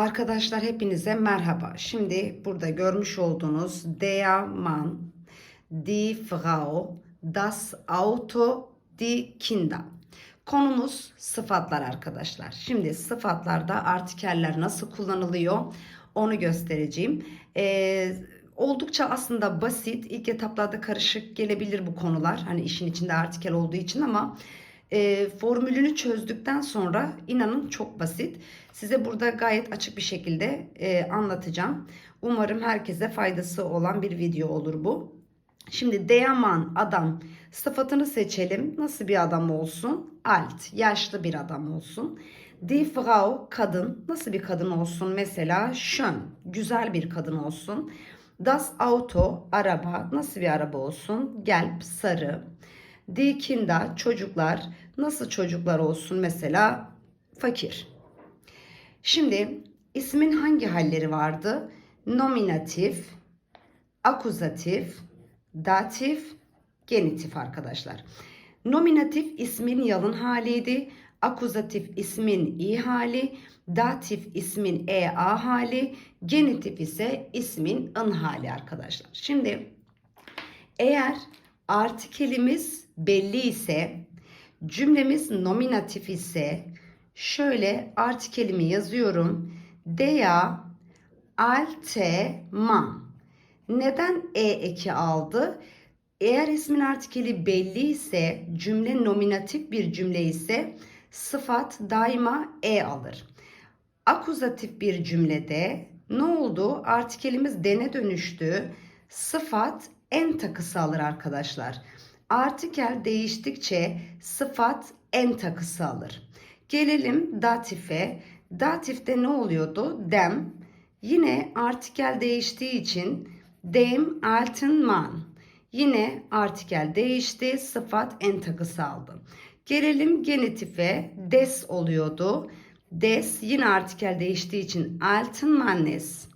Arkadaşlar hepinize merhaba. Şimdi burada görmüş olduğunuz der Mann, die Frau, das Auto, die Kinder. Konumuz sıfatlar arkadaşlar. Şimdi sıfatlarda artikeller nasıl kullanılıyor onu göstereceğim. Ee, oldukça aslında basit. İlk etaplarda karışık gelebilir bu konular. Hani işin içinde artikel olduğu için ama e, formülünü çözdükten sonra inanın çok basit. Size burada gayet açık bir şekilde e, anlatacağım. Umarım herkese faydası olan bir video olur bu. Şimdi Deyaman adam sıfatını seçelim. Nasıl bir adam olsun? Alt, yaşlı bir adam olsun. Die Frau kadın. Nasıl bir kadın olsun? Mesela schön, güzel bir kadın olsun. Das Auto araba. Nasıl bir araba olsun? Gelb, sarı. Die Kinder çocuklar. Nasıl çocuklar olsun? Mesela fakir. Şimdi ismin hangi halleri vardı? Nominatif, akuzatif, datif, genitif arkadaşlar. Nominatif ismin yalın haliydi. Akuzatif ismin i hali, datif ismin ea hali, genitif ise ismin ın hali arkadaşlar. Şimdi eğer artikelimiz belli ise, cümlemiz nominatif ise şöyle artikelimi yazıyorum. Dea alte ma. Neden e eki aldı? Eğer ismin artikeli belli ise, cümle nominatif bir cümle ise sıfat daima e alır. Akuzatif bir cümlede ne oldu? Artikelimiz dene dönüştü. Sıfat en takısı alır arkadaşlar. Artikel değiştikçe sıfat en takısı alır. Gelelim datife. Datifte ne oluyordu? Dem. Yine artikel değiştiği için dem alten man. Yine artikel değişti. Sıfat en takısı aldı. Gelelim genitife. Des oluyordu. Des yine artikel değiştiği için alten mannes.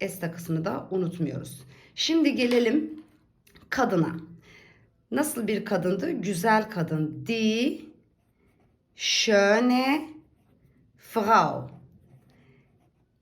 Es takısını da unutmuyoruz. Şimdi gelelim kadına. Nasıl bir kadındı? Güzel kadın. Die schöne Frau.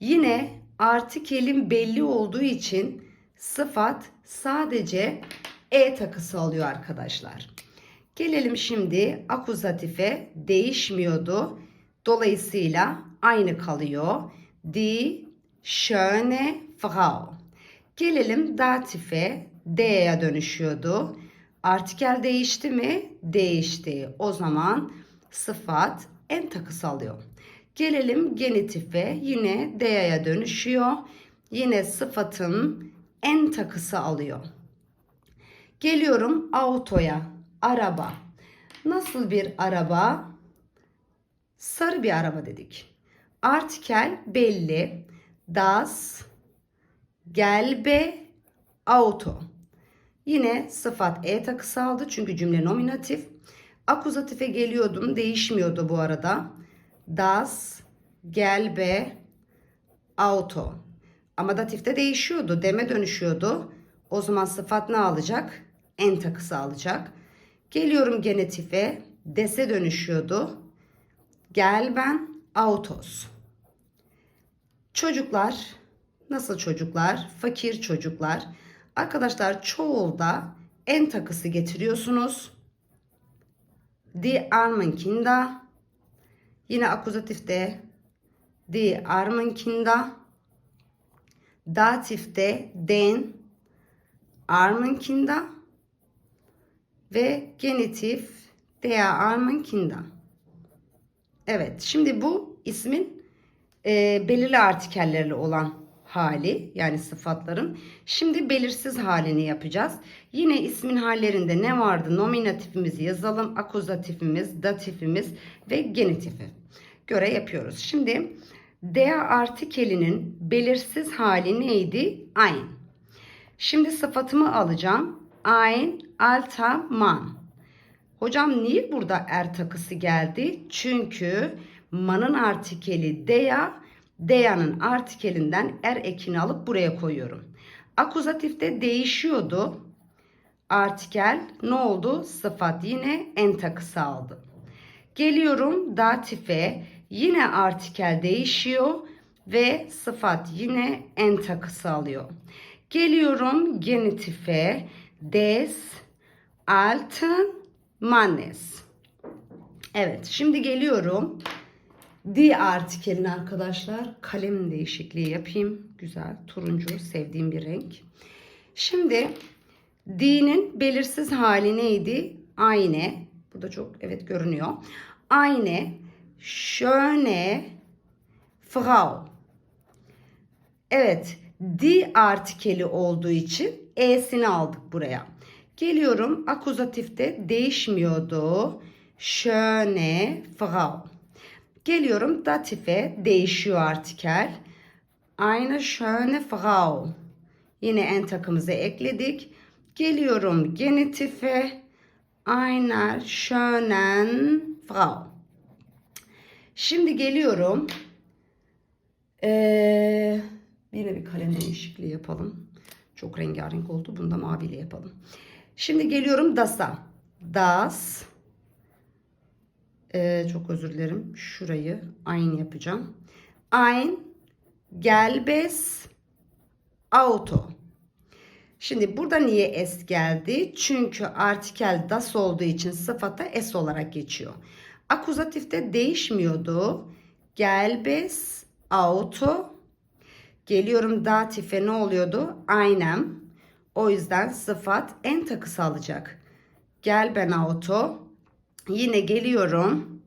Yine artikelin belli olduğu için sıfat sadece e takısı alıyor arkadaşlar. Gelelim şimdi akuzatife değişmiyordu. Dolayısıyla aynı kalıyor. Die schöne Frau. Gelelim datife D'ye dönüşüyordu. Artikel değişti mi? Değişti. O zaman sıfat en takısı alıyor. Gelelim genitife yine D'ye dönüşüyor. Yine sıfatın en takısı alıyor. Geliyorum autoya. Araba. Nasıl bir araba? Sarı bir araba dedik. Artikel belli. Das gelbe auto. Yine sıfat e takısı aldı çünkü cümle nominatif. Akuzatife geliyordum değişmiyordu bu arada. Das gelbe auto. Ama datifte değişiyordu. Deme dönüşüyordu. O zaman sıfat ne alacak? En takısı alacak. Geliyorum genetife. Dese dönüşüyordu. Gel ben autos. Çocuklar nasıl çocuklar? Fakir çocuklar. Arkadaşlar çoğulda en takısı getiriyorsunuz. Die armen Kinder. Yine akuzatifte die armen Kinder. Datifte den armen Kinder. Ve genitif der armen Kinder. Evet şimdi bu ismin e, belirli artikellerle olan hali yani sıfatların. Şimdi belirsiz halini yapacağız. Yine ismin hallerinde ne vardı? Nominatifimizi yazalım. Akuzatifimiz, datifimiz ve genitifi göre yapıyoruz. Şimdi der artikelinin belirsiz hali neydi? Ein. Şimdi sıfatımı alacağım. Ein alter man. Hocam niye burada er takısı geldi? Çünkü manın artikeli der Deya'nın artikelinden er ekini alıp buraya koyuyorum. Akuzatifte değişiyordu. Artikel ne oldu? Sıfat yine en takısı aldı. Geliyorum datife. Yine artikel değişiyor. ve sıfat yine en takısı alıyor. Geliyorum genitife des alten Mannes. Evet şimdi geliyorum. Di artikelin arkadaşlar. Kalem değişikliği yapayım. Güzel turuncu sevdiğim bir renk. Şimdi D'nin belirsiz hali neydi? Aynı. Burada çok evet görünüyor. Aynı. Schöne Frau. Evet. Di artikeli olduğu için e'sini aldık buraya. Geliyorum akuzatifte değişmiyordu. Schöne Frau. Geliyorum datife değişiyor artikel. Eine schöne Frau. Yine en takımızı ekledik. Geliyorum genitife. Einer schönen Frau. Şimdi geliyorum. Ee, yine bir kalem değişikliği yapalım. Çok rengarenk oldu. Bunu da maviyle yapalım. Şimdi geliyorum DAS'a. Das. Ee, çok özür dilerim. Şurayı aynı yapacağım. Ein gelbes auto. Şimdi burada niye s geldi? Çünkü artikel das olduğu için sıfata s olarak geçiyor. Akuzatifte değişmiyordu. Gelbes auto. Geliyorum datife ne oluyordu? Aynen. O yüzden sıfat en takısı alacak. Gel ben auto. Yine geliyorum.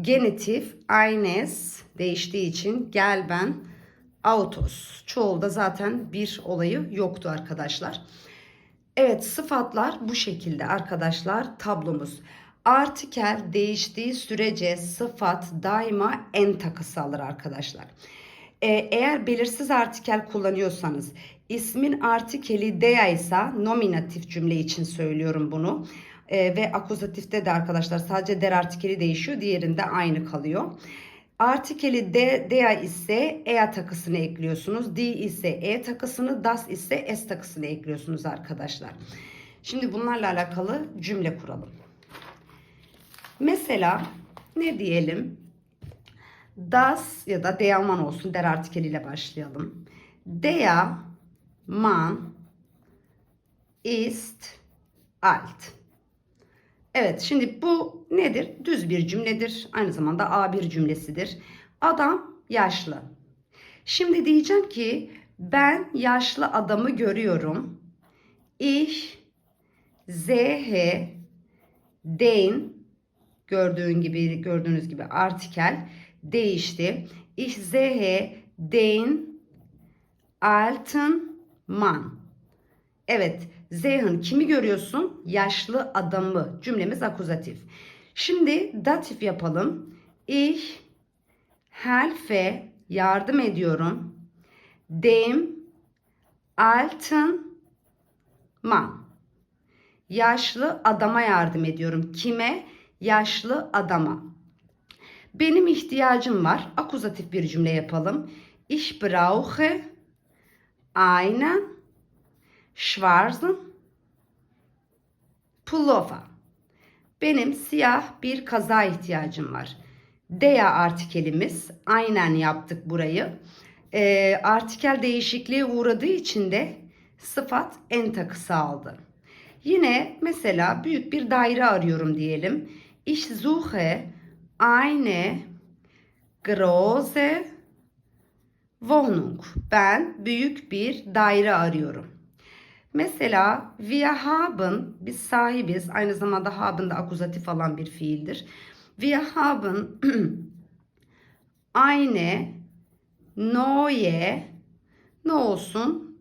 Genitif eines değiştiği için gel ben autos. Çoğulda zaten bir olayı yoktu arkadaşlar. Evet sıfatlar bu şekilde arkadaşlar tablomuz. Artikel değiştiği sürece sıfat daima en takısı alır arkadaşlar. Ee, eğer belirsiz artikel kullanıyorsanız ismin artikeli dea ise nominatif cümle için söylüyorum bunu. Ee, ve akuzatifte de arkadaşlar sadece der artikeli değişiyor. Diğerinde aynı kalıyor. Artikeli de, dea ise ea takısını ekliyorsunuz. Di ise e takısını, das ise s takısını ekliyorsunuz arkadaşlar. Şimdi bunlarla alakalı cümle kuralım. Mesela ne diyelim? Das ya da der man olsun. Der artikeliyle başlayalım. Der man ist alt. Evet şimdi bu nedir? Düz bir cümledir. Aynı zamanda A1 cümlesidir. Adam yaşlı. Şimdi diyeceğim ki ben yaşlı adamı görüyorum. Ich sehe den gördüğün gibi gördüğünüz gibi artikel değişti. Ich sehe den alten Mann. Evet, Zeyhan kimi görüyorsun? Yaşlı adamı. Cümlemiz akuzatif. Şimdi datif yapalım. Ich helfe yardım ediyorum. Dem alten Mann. Yaşlı adama yardım ediyorum. Kime? Yaşlı adama. Benim ihtiyacım var. Akuzatif bir cümle yapalım. Ich brauche einen schwarzen Pullover. Benim siyah bir kaza ihtiyacım var. Dea artikelimiz. Aynen yaptık burayı. E, artikel değişikliğe uğradığı için de sıfat en takısı aldı. Yine mesela büyük bir daire arıyorum diyelim. Ich suche eine große Wohnung. Ben büyük bir daire arıyorum. Mesela wir haben biz sahibiz. Aynı zamanda haben da akuzatif alan bir fiildir. Wir haben eine neue ne olsun?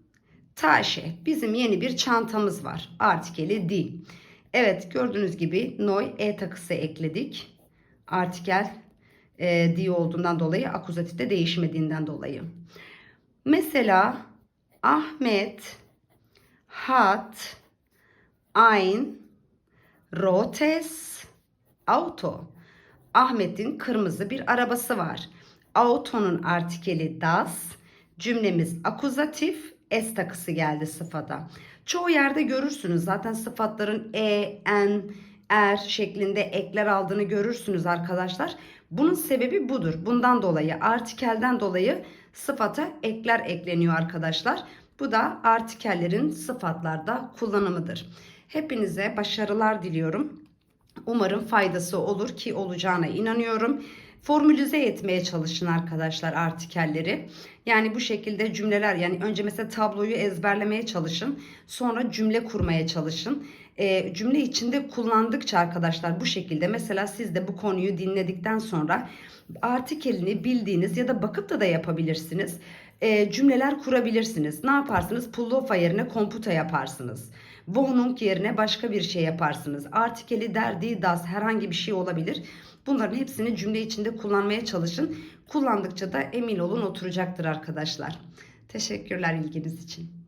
Tasche. Bizim yeni bir çantamız var. Artikeli di. Evet gördüğünüz gibi noy e takısı ekledik. Artikel e, di olduğundan dolayı akuzatifte değişmediğinden dolayı. Mesela Ahmet hat ein rotes Auto. Ahmet'in kırmızı bir arabası var. Auto'nun artikeli das. Cümlemiz akuzatif. S takısı geldi sıfata. Çoğu yerde görürsünüz. Zaten sıfatların e, en, er şeklinde ekler aldığını görürsünüz arkadaşlar. Bunun sebebi budur. Bundan dolayı artikelden dolayı sıfata ekler ekleniyor arkadaşlar. Bu da artikellerin sıfatlarda kullanımıdır. Hepinize başarılar diliyorum. Umarım faydası olur ki olacağına inanıyorum. Formülize etmeye çalışın arkadaşlar artikelleri. Yani bu şekilde cümleler yani önce mesela tabloyu ezberlemeye çalışın. Sonra cümle kurmaya çalışın. Ee, cümle içinde kullandıkça arkadaşlar bu şekilde mesela siz de bu konuyu dinledikten sonra artikelini bildiğiniz ya da bakıp da da yapabilirsiniz. Ee, cümleler kurabilirsiniz. Ne yaparsınız? Pullover yerine komputa yaparsınız. Wohnung yerine başka bir şey yaparsınız. Artikeli, derdi, das herhangi bir şey olabilir. Bunların hepsini cümle içinde kullanmaya çalışın. Kullandıkça da emin olun oturacaktır arkadaşlar. Teşekkürler ilginiz için.